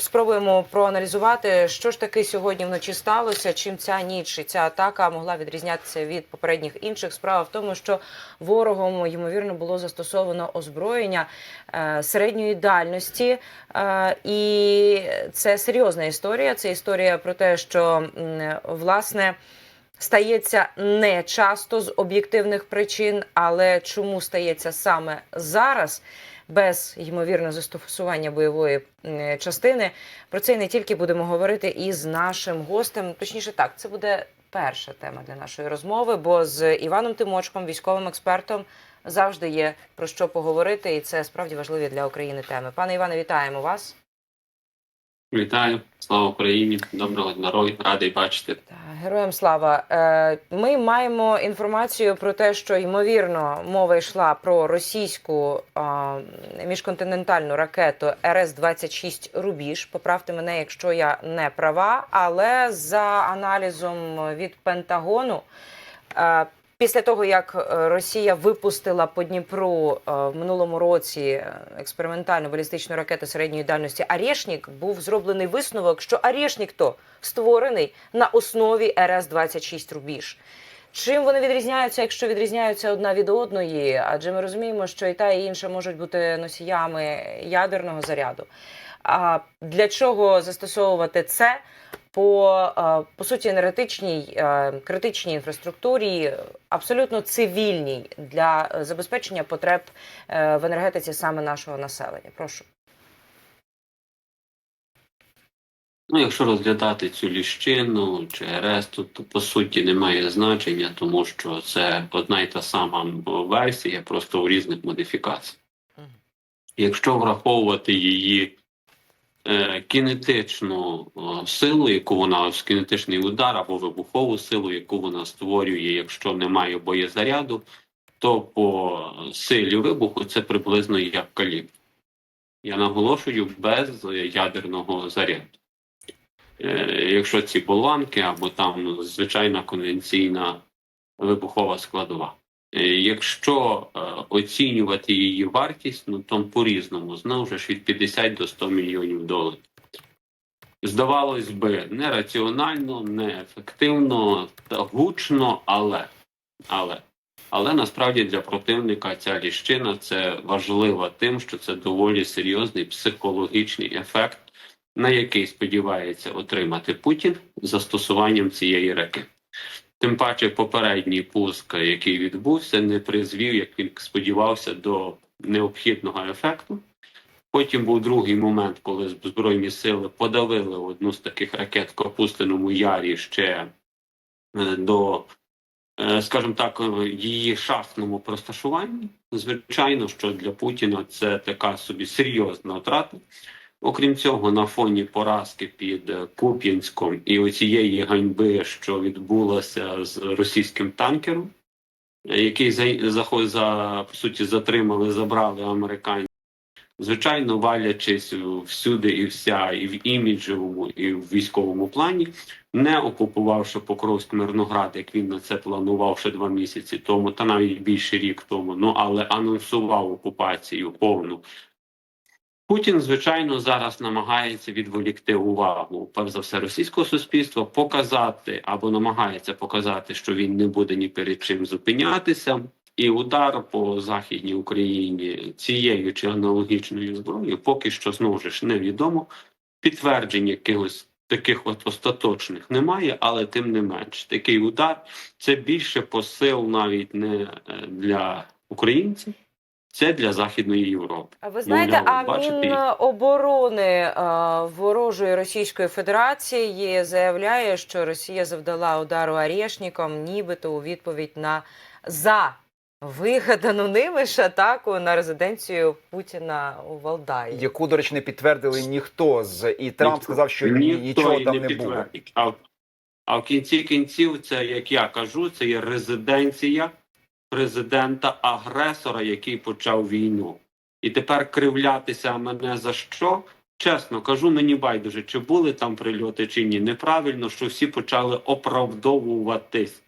спробуємо проаналізувати, що ж таки сьогодні вночі сталося, чим ця ніч і ця атака могла відрізнятися від попередніх інших. Справа в тому, що ворогом ймовірно було застосовано озброєння е, середньої дальності, е, і це серйозна історія. Це історія про те, що власне. Стається не часто з об'єктивних причин, але чому стається саме зараз, без ймовірно застосування бойової частини? Про це і не тільки будемо говорити із нашим гостем. Точніше, так, це буде перша тема для нашої розмови, бо з Іваном Тимочком, військовим експертом, завжди є про що поговорити, і це справді важливі для України теми. Пане Іване, вітаємо вас. Вітаю, слава Україні! Доброго здоров'я, радий бачити. Героям слава. Е, Ми маємо інформацію про те, що ймовірно мова йшла про російську міжконтинентальну ракету РС 26 Рубіж. Поправте мене, якщо я не права. Але за аналізом від Пентагону. Після того, як е, Росія випустила по Дніпру е, в минулому році експериментальну балістичну ракету середньої дальності Арєшнік, був зроблений висновок, що Арєшнік то створений на основі РС-26 Рубіж. Чим вони відрізняються, якщо відрізняються одна від одної? Адже ми розуміємо, що і та, і інша можуть бути носіями ядерного заряду. А для чого застосовувати це по, е, по суті енергетичній е, критичній інфраструктурі, абсолютно цивільній для е, забезпечення потреб в енергетиці саме нашого населення? Прошу. Ну, якщо розглядати цю ліщину чи РС, то, то по суті немає значення, тому що це одна й та сама версія, просто у різних модифікаціях. Якщо враховувати її кінетичну е, силу, яку вона кінетичний удар або вибухову силу, яку вона створює, якщо немає боєзаряду, то по силі вибуху це приблизно як калібр. Я наголошую без ядерного заряду. Е, Якщо ці болванки або там звичайна конвенційна вибухова складова. Е, Якщо е, оцінювати її вартість, ну то по-різному знову ж від 50 до 100 мільйонів доларів. Здавалось би, нераціонально, неефективно та гучно, але, але, але насправді для противника ця ліщина це важлива тим, що це доволі серйозний психологічний ефект, на який сподівається отримати Путін застосуванням цієї ракети. Тим паче, попередній пуск, який відбувся, не призвів, як він сподівався, до необхідного ефекту. Потім був другий момент, коли Збройні сили подавили одну з таких ракет в Капустиному Ярі ще е, до, е, скажімо так, її шахтному просташуванню. Звичайно, що для Путіна це така собі серйозна втрата. Окрім цього, на фоні поразки під е, Куп'янськом і оцієї ганьби, що відбулася з російським танкером, який за, за по суті затримали, забрали американці. Звичайно, валячись всюди і вся, і в іміджевому, і в військовому плані, не окупувавши Покровськ Мирноград, як він на це планував ще два місяці тому, та навіть більше рік тому. Ну але анонсував окупацію повну Путін, звичайно, зараз намагається відволікти увагу, перш за все, російського суспільства, показати або намагається показати, що він не буде ні перед чим зупинятися, і удар по західній Україні цією чи аналогічною зброєю поки що знову ж невідомо. Підтверджень якихось таких от остаточних немає, але тим не менш, такий удар це більше посил навіть не е, для українців. Це для Західної Європи. А ви знаєте, а Міноборони е, ворожої Російської Федерації заявляє, що Росія завдала удару Арєшніком, нібито у відповідь на за вигадану ними ж атаку на резиденцію Путіна у Валдаї. яку, до речі, не підтвердили ніхто з і Трамп Ніхто- сказав, що ні, ніхто нічого там не було. А, а в кінці кінців, це як я кажу, це є резиденція президента агресора, який почав війну. І тепер кривлятися мене за що? Чесно кажу, мені байдуже, чи були там прильоти, чи ні. Неправильно, що всі почали оправдовуватись.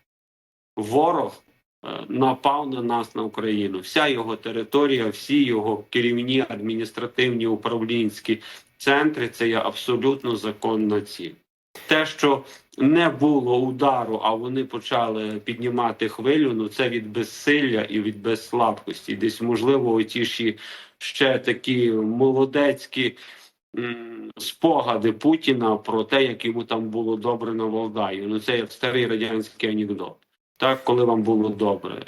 Ворог е, напав на нас на Україну. Вся його територія, всі його керівні адміністративні управлінські центрі це є абсолютно законна ціль. Те, що не було удару, а вони почали піднімати хвилю, ну це від безсилля і від безслабкості. Десь, можливо, оті ж ще такі молодецькі м, спогади Путіна про те, як йому там було добре на Валдаї. Ну це як старий радянський анекдот. Так, коли вам було добре.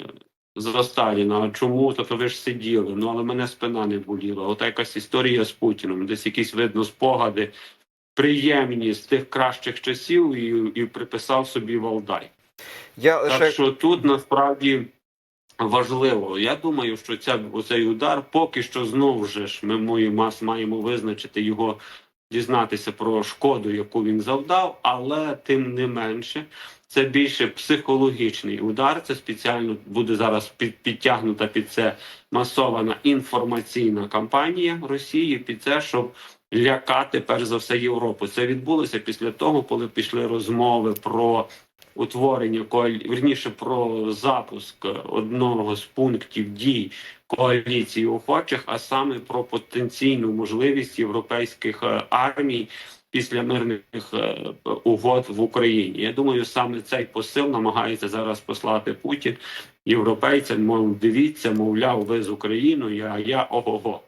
За Сталіна, а чому? То, то ви ж сиділи. Ну але мене спина не боліла. Ота якась історія з Путіном, десь якісь видно спогади приємні з тих кращих часів, і, і приписав собі Валдай. Я лише Так що тут насправді важливо. Я думаю, що ця оцей удар поки що знову ж ми маємо, маємо визначити його, дізнатися про шкоду, яку він завдав, але тим не менше. Це більше психологічний удар. Це спеціально буде зараз під, підтягнута під це масована інформаційна кампанія Росії під це, щоб лякати перш за все Європу. Це відбулося після того, коли пішли розмови про утворення верніше про запуск одного з пунктів дій коаліції охочих, а саме про потенційну можливість європейських е, армій після мирних е, угод в Україні. Я думаю, саме цей посил намагається зараз послати Путін європейцям. Мов дивіться, мовляв, ви з Україною, а я ого-го.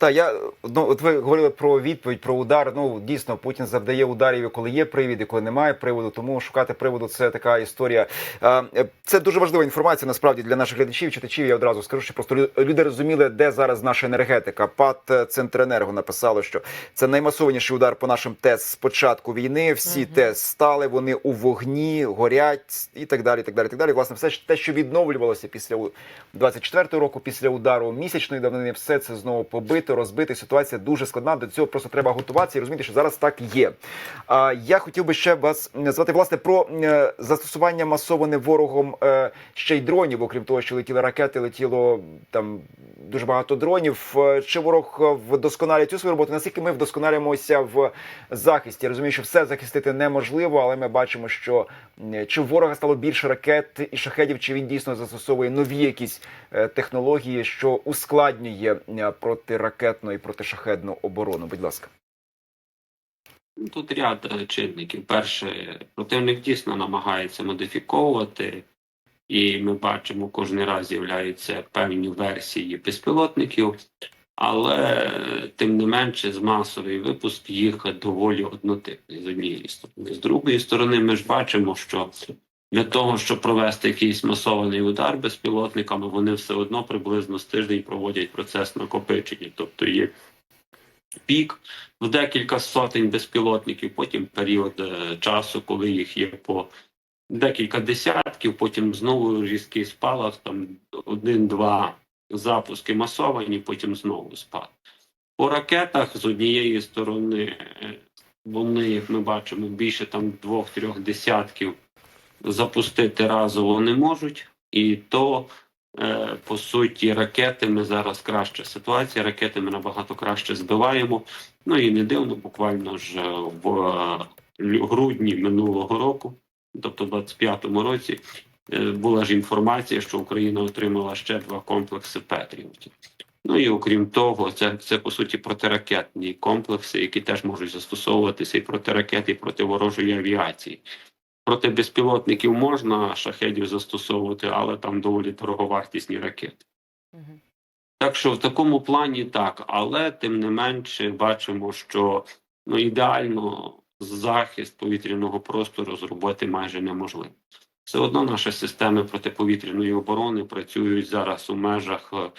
Та я ну от ви говорили про відповідь про удар. Ну дійсно Путін завдає ударів, коли є привід, і коли немає приводу. Тому шукати приводу це така історія. Е, Це дуже важлива інформація. Насправді для наших глядачів, читачів. Я одразу скажу, що просто люди розуміли, де зараз наша енергетика. ПАТ Центренерго написало, що це наймасованіший удар по нашим ТЕС з початку війни. Всі Мгм. ТЕС стали, вони у вогні, горять і так далі. І так далі. І так далі. Власне, все те, що відновлювалося після у- 24-го року, після удару місячної давнини, все це знову побито, розбито. Ситуація дуже складна. До цього просто треба готуватися і розуміти, що зараз так є. А я хотів би ще вас назвати власне про е, застосування масоване ворогом е, ще й дронів, окрім того, що летіли ракети, летіло там дуже багато дронів. Е, Чи ворог вдосконалює цю свою роботу? Наскільки ми вдосконалюємося в захисті? Я розумію, що все захистити неможливо, але ми бачимо, що чи ворога стало більше ракет і шахедів, чи він дійсно застосовує нові якісь технології, що ускладнює е, протиракетну і протишахедну оборону. Будь ласка. Тут ряд е, чинників. Перше, противник дійсно намагається модифіковувати, і ми бачимо, кожен раз з'являються певні версії безпілотників, але е, тим не менше, з масовий випуск їх доволі однотипний з однієї сторони. З другої сторони, ми ж бачимо, що для того, щоб провести якийсь масований удар безпілотниками, вони все одно приблизно з тиждень проводять процес накопичення, тобто є пік в декілька сотень безпілотників, потім період е, часу, коли їх є по декілька десятків, потім знову різкий спалах, там один-два запуски масовані, потім знову спад. По ракетах з однієї сторони е, вони, як ми бачимо, більше там двох-трьох десятків запустити разово не можуть, і то Е, По суті, ракетами зараз краща ситуація. Ракети ми набагато краще збиваємо. Ну і не дивно, буквально ж е, в е, грудні минулого року, тобто в 25-му році, була ж інформація, що Україна отримала ще два комплекси Петріотів. Ну і окрім того, це, це по суті протиракетні комплекси, які теж можуть застосовуватися і проти ракет, і проти ворожої авіації. Проти безпілотників можна шахедів застосовувати, але там доволі дороговартісні ракети. Так що в такому плані так, але тим не менше бачимо, що ну ідеально захист повітряного простору зробити майже неможливо. Все одно наші системи протиповітряної оборони працюють зараз у межах е,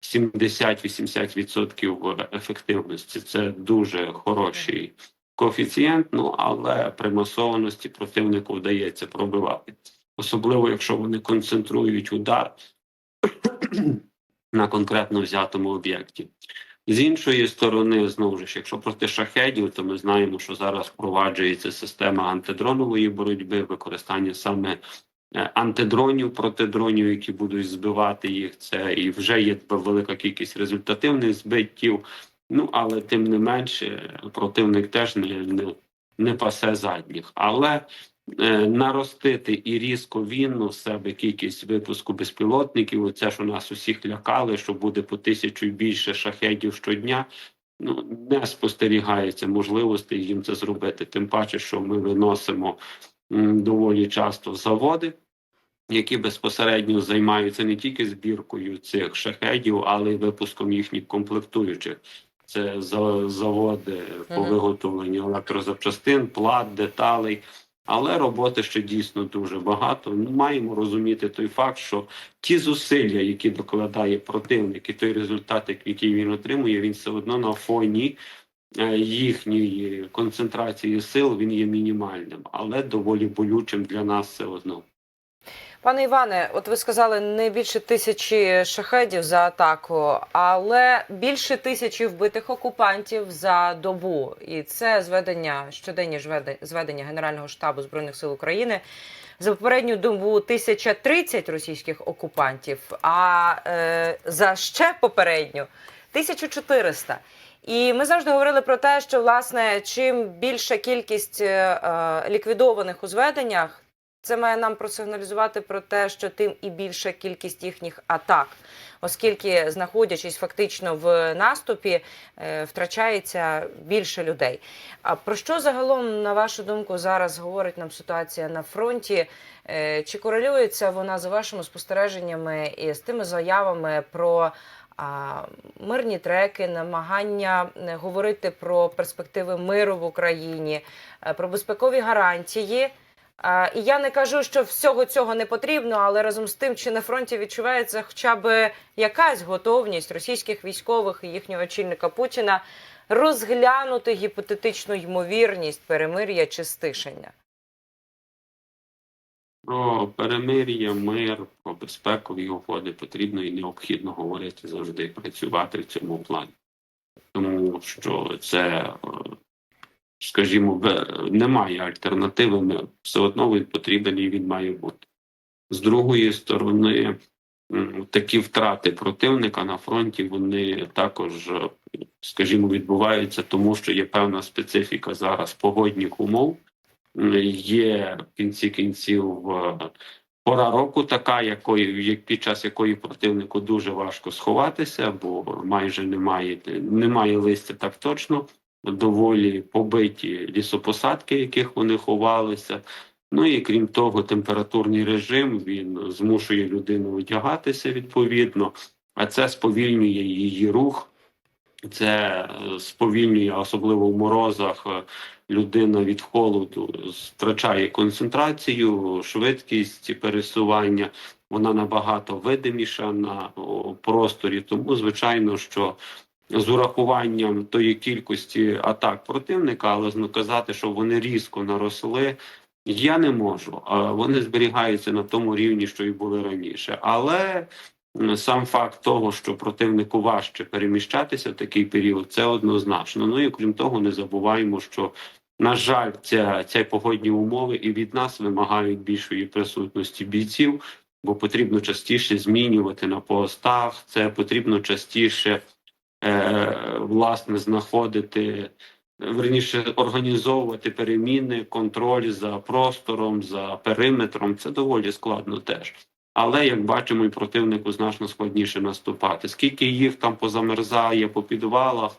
70-80% ефективності. Це дуже хороший коефіцієнт, ну але при масованості противнику вдається пробивати. Особливо, якщо вони концентрують удар на конкретно взятому об'єкті. З іншої сторони, знову ж, якщо проти шахедів, то ми знаємо, що зараз впроваджується система антидронової боротьби, використання саме е, антидронів проти дронів, які будуть збивати їх. Це і вже є велика кількість результативних збиттів. Ну але тим не менше, противник теж не, не, не пасе задніх. Але е, наростити і різко вінну в себе кількість випуску безпілотників. Це ж у нас усіх лякали, що буде по тисячу і більше шахедів щодня. ну не спостерігається можливості їм це зробити. Тим паче, що ми виносимо м, доволі часто заводи, які безпосередньо займаються не тільки збіркою цих шахедів, але й випуском їхніх комплектуючих. Це заводи по виготовленню електрозапчастин, плат, деталей. Але роботи ще дійсно дуже багато. Ну, маємо розуміти той факт, що ті зусилля, які докладає противник, і той результат, який він отримує, він все одно на фоні е, їхньої концентрації сил він є мінімальним, але доволі болючим для нас все одно. Пане Іване, от ви сказали не більше тисячі шахедів за атаку, але більше тисячі вбитих окупантів за добу. І це зведення щоденні зведення Генерального штабу збройних сил України. За попередню добу 1030 російських окупантів, а е, за ще попередню 1400. І ми завжди говорили про те, що власне чим більша кількість е, е, ліквідованих у зведеннях, це має нам просигналізувати про те, що тим і більша кількість їхніх атак, оскільки, знаходячись фактично в наступі, е, втрачається більше людей. А про що загалом, на вашу думку, зараз говорить нам ситуація на фронті? Е, Чи корелюється вона за вашими спостереженнями і з тими заявами про мирні треки, намагання е, говорити про перспективи миру в Україні, про безпекові гарантії? І я не кажу, що всього цього не потрібно, але разом з тим, чи на фронті відчувається хоча б якась готовність російських військових і їхнього очільника Путіна розглянути гіпотетичну ймовірність перемир'я чи стишення. Про перемир'я, мир, про безпекові угоди потрібно і необхідно говорити завжди, працювати в цьому плані. Тому що це, е, скажімо, немає альтернативи. Все одно він потрібен і він має бути. З другої сторони, такі втрати противника на фронті вони також, скажімо, відбуваються, тому що є певна специфіка зараз погодних умов. Є в кінці кінців пора року, така, якої як під час якої противнику дуже важко сховатися, бо майже немає немає листя так точно. Доволі побиті лісопосадки, яких вони ховалися. Ну і крім того, температурний режим він змушує людину одягатися відповідно, а це сповільнює її рух. Це е, сповільнює, особливо в морозах, е, людина від холоду втрачає концентрацію, швидкість пересування. Вона набагато видиміша на просторі. Тому, звичайно, що з урахуванням тої кількості атак противника, але казати, що вони різко наросли, я не можу. Вони зберігаються на тому рівні, що і були раніше. Але сам факт того, що противнику важче переміщатися в такий період, це однозначно. Ну і крім того, не забуваємо, що на жаль, ця, ці погодні умови і від нас вимагають більшої присутності бійців, бо потрібно частіше змінювати на постах. Це потрібно частіше власне знаходити. Верніше організовувати переміни, контроль за простором, за периметром це доволі складно теж. Але як бачимо, і противнику значно складніше наступати. Скільки їх там позамерзає по підвалах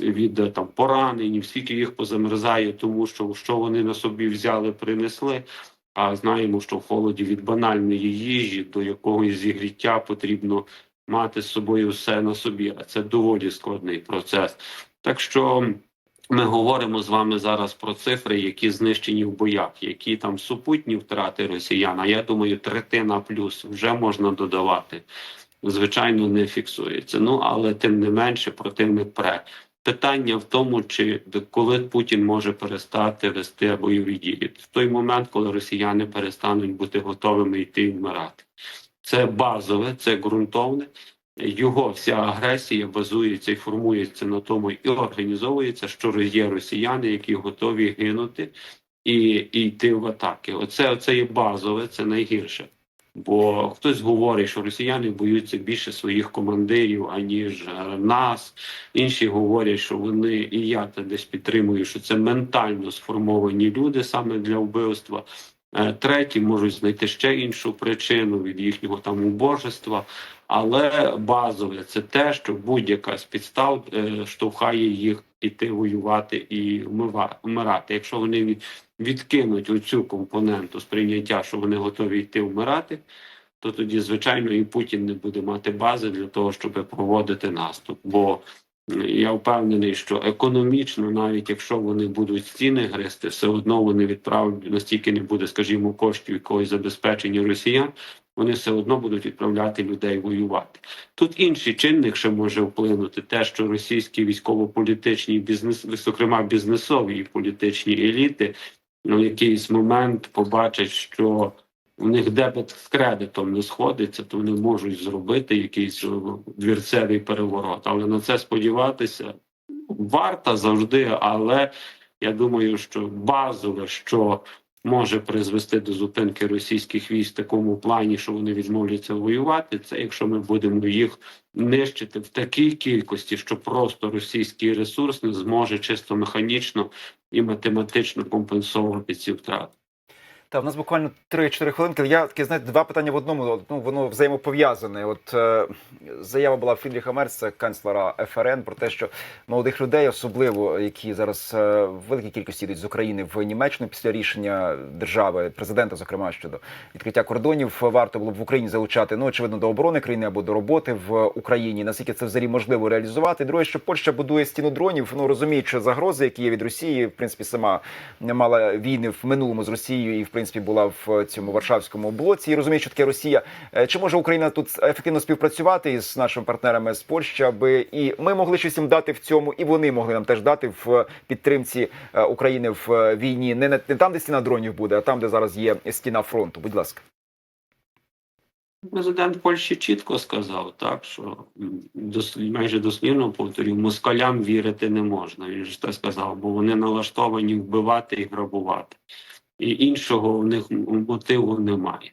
від е, там поранень, скільки їх позамерзає, тому що що вони на собі взяли, принесли. А знаємо, що в холоді від банальної їжі до якогось зігріття потрібно мати з собою все на собі. А це доволі складний процес. Так що ми говоримо з вами зараз про цифри, які знищені в боях, які там супутні втрати росіян. А я думаю, третина плюс вже можна додавати. Звичайно, не фіксується. Ну але тим не менше противник пре. Питання в тому, чи коли Путін може перестати вести бойові дії в той момент, коли росіяни перестануть бути готовими йти вмирати. Це базове, це ґрунтовне. Його вся агресія базується і формується на тому і організовується, що є росіяни, які готові гинути і, і йти в атаки. Оце, оце є базове, це найгірше. Бо хтось говорить, що росіяни боються більше своїх командирів, аніж е, нас. Інші говорять, що вони і я це десь підтримую, що це ментально сформовані люди саме для вбивства. Е, Треті можуть знайти ще іншу причину від їхнього там убожества. Але базове це те, що будь-яка з підстав е, штовхає їх іти воювати і вмирати. Якщо вони від, відкинуть оцю компоненту сприйняття, що вони готові йти вмирати, то тоді, звичайно, і Путін не буде мати бази для того, щоб проводити наступ. Бо я впевнений, що економічно, навіть якщо вони будуть стіни гризти, все одно вони відправлять настільки не буде, скажімо, коштів якогось забезпечення росіян. Вони все одно будуть відправляти людей воювати. Тут інший чинник ще може вплинути те, що російські військово-політичні бізнес, зокрема бізнесові і політичні еліти, ну, в якийсь момент побачать, що у них дебет з кредитом не сходиться, то вони можуть зробити якийсь двірцевий переворот. Але на це сподіватися варто завжди. Але я думаю, що базове, що може призвести до зупинки російських військ в такому плані, що вони відмовляться воювати, це якщо ми будемо їх нищити в такій кількості, що просто російський ресурс не зможе чисто механічно і математично компенсувати ці втрати. Та в нас буквально 3-4 хвилинки. Я таке знаєте, два питання в одному. Ну воно взаємопов'язане. От е, заява була Фрідріха Мерца, канцлера ФРН, про те, що молодих людей, особливо які зараз е, в великій кількості йдуть з України в Німеччину після рішення держави, президента, зокрема щодо відкриття кордонів, варто було б в Україні залучати ну очевидно до оборони країни або до роботи в Україні. Наскільки це взагалі можливо реалізувати? Друге, що Польща будує стіну дронів, ну розуміючи загрози, які є від Росії, в принципі, сама мала війни в минулому з Росією і в принципі була в цьому варшавському блоці. І розуміє, що таке Росія. Е, Чи може Україна тут ефективно співпрацювати із нашими партнерами з Польщі, аби і ми могли щось їм дати в цьому, і вони могли нам теж дати в підтримці е, України в е, війні, не, не там, де стіна дронів буде, а там, де зараз є стіна фронту. Будь ласка. Президент Польщі чітко сказав, так що дос, майже дослівно повторюю, москалям вірити не можна. Він ж це сказав, бо вони налаштовані вбивати і грабувати, і іншого в них мотиву немає.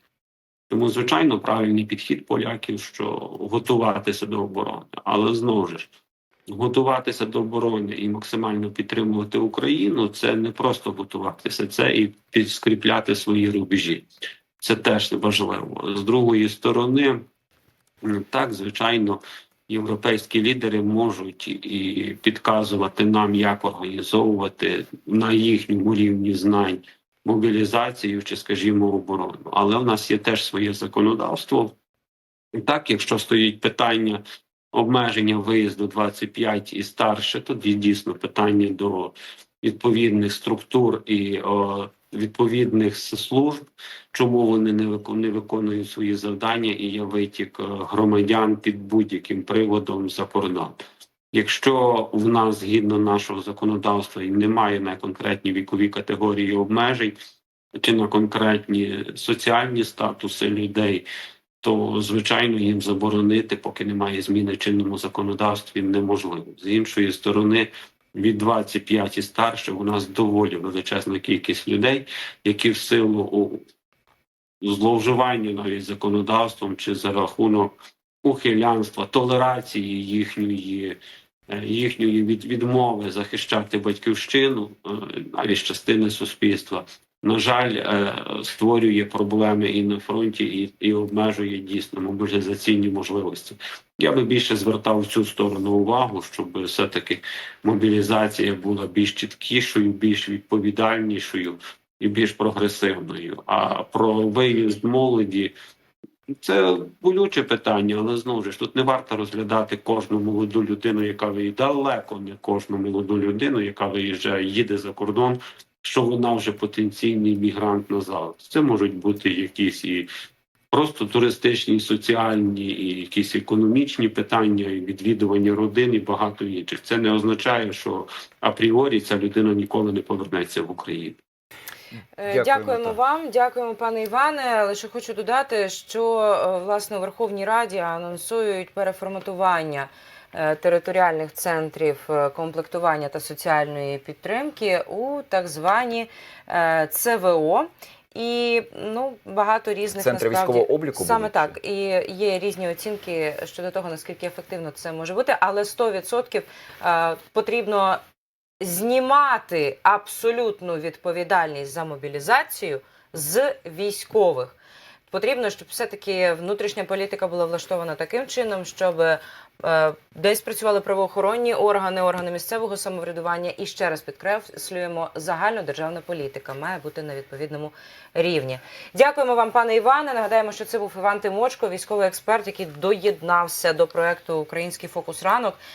Тому, звичайно, правильний підхід поляків, що готуватися до оборони, але знову ж готуватися до оборони і максимально підтримувати Україну це не просто готуватися, це і підскріпляти свої рубежі. Це теж важливо. З другої сторони, так, звичайно, європейські лідери можуть і підказувати нам, як організовувати на їхньому рівні знань мобілізацію чи, скажімо, оборону. Але в нас є теж своє законодавство. І так, якщо стоїть питання обмеження виїзду 25 і старше, тоді дійсно питання до відповідних структур і о, відповідних служб, чому вони не виконують свої завдання і є витік е, громадян під будь-яким приводом за кордон. Якщо в нас згідно нашого законодавства і немає на конкретні вікові категорії обмежень чи на конкретні соціальні статуси людей, то звичайно їм заборонити, поки немає зміни в чинному законодавстві, неможливо. З іншої сторони, від 25 і старше у нас доволі величезна кількість людей, які в силу зловживання навіть законодавством чи за рахунок ухилянства, толерації їхньої. е, Їхньої від, відмови захищати батьківщину, е, навіть частини суспільства, на жаль, е, створює проблеми і на фронті, і, і обмежує дійсно мобілізаційні можливості. Я би більше звертав в цю сторону увагу, щоб все-таки мобілізація була більш чіткішою, більш відповідальнішою і більш прогресивною. А про виїзд молоді це болюче питання, але знову ж тут не варто розглядати кожну молоду людину, яка виїжджає, далеко не кожну молоду людину, яка виїжджає, їде за кордон, що вона вже потенційний мігрант назад. Це можуть бути якісь і просто туристичні, соціальні, і якісь економічні питання, і відвідування родин, і багато інших. Це не означає, що апріорі ця людина ніколи не повернеться в Україну. Е, Дякуємо, Дякуємо вам, дякуємо, пане Іване. Лише хочу додати, що е, власне у Верховній Раді анонсують переформатування е, територіальних центрів комплектування та соціальної підтримки у так звані ЦВО. І ну багато різних Центри насправді військового обліку саме будуть? так. І є різні оцінки щодо того, наскільки ефективно це може бути, але 100% е, потрібно знімати абсолютну відповідальність за мобілізацію з військових. Потрібно, щоб все-таки внутрішня політика була влаштована таким чином, щоб е, десь працювали правоохоронні органи, органи місцевого самоврядування. І ще раз підкреслюємо, загальнодержавна політика має бути на відповідному рівні. Дякуємо вам, пане Іване. Нагадаємо, що це був Іван Тимочко, військовий експерт, який доєднався до проекту Український фокус ранок.